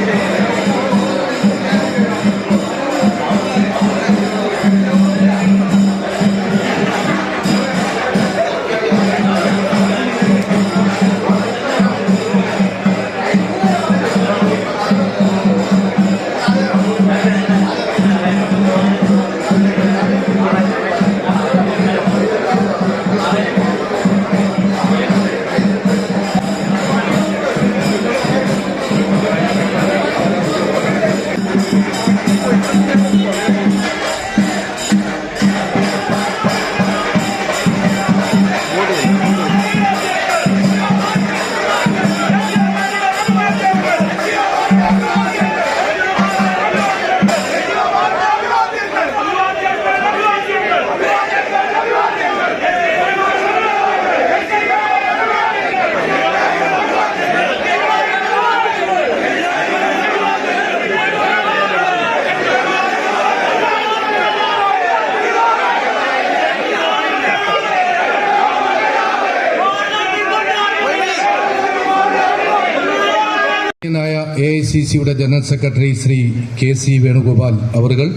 Yeah. A I C സിയുടെ general secretary Shri K C Venugopal അവറുകൾ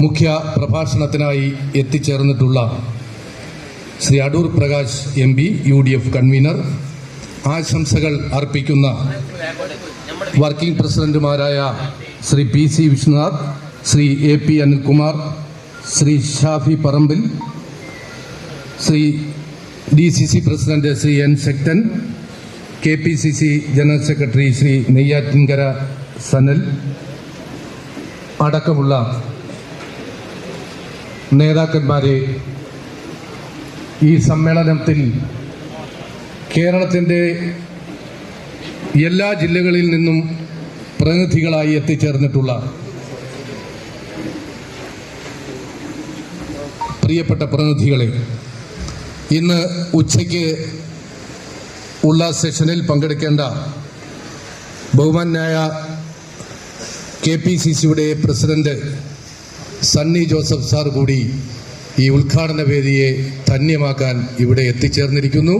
മുഖ്യ പ്രഭാഷണത്തിനായി എത്തിച്ചേർന്നിട്ടുള്ള Shri Adoor Prakash M P U D F convener. ആശംസകൾ അർപ്പിക്കുന്ന working പ്രസിഡന്റുമാരായ Shri P C Vishwanath Shri A P Anilkumar Shri Shafi Parambil Shri D C C president Shri N Sakthan K P C C general secretary Shri Neyyattinkara Sanal അടക്കമുള്ള നേതാക്കന്മാരെ ഈ സമ്മേളനത്തിൽ കേരളത്തിന്റെ എല്ലാ ജില്ലകളിൽ നിന്നും പ്രതിനിധികളായി എത്തിച്ചേർന്നിട്ടുള്ള പ്രിയപ്പെട്ട പ്രതിനിധികളെ ഇന്ന് ഉച്ചയ്ക്ക് ഉള്ള സെഷനിൽ പങ്കെടുക്കേണ്ട ബഹുമാനായ കെ പി സി സിയുടെ പ്രസിഡന്റ് സണ്ണി ജോസഫ് സാർ കൂടി ഈ ഉദ്ഘാടന വേദിയെ ധന്യമാക്കാൻ ഇവിടെ എത്തിച്ചേർന്നിരിക്കുന്നു.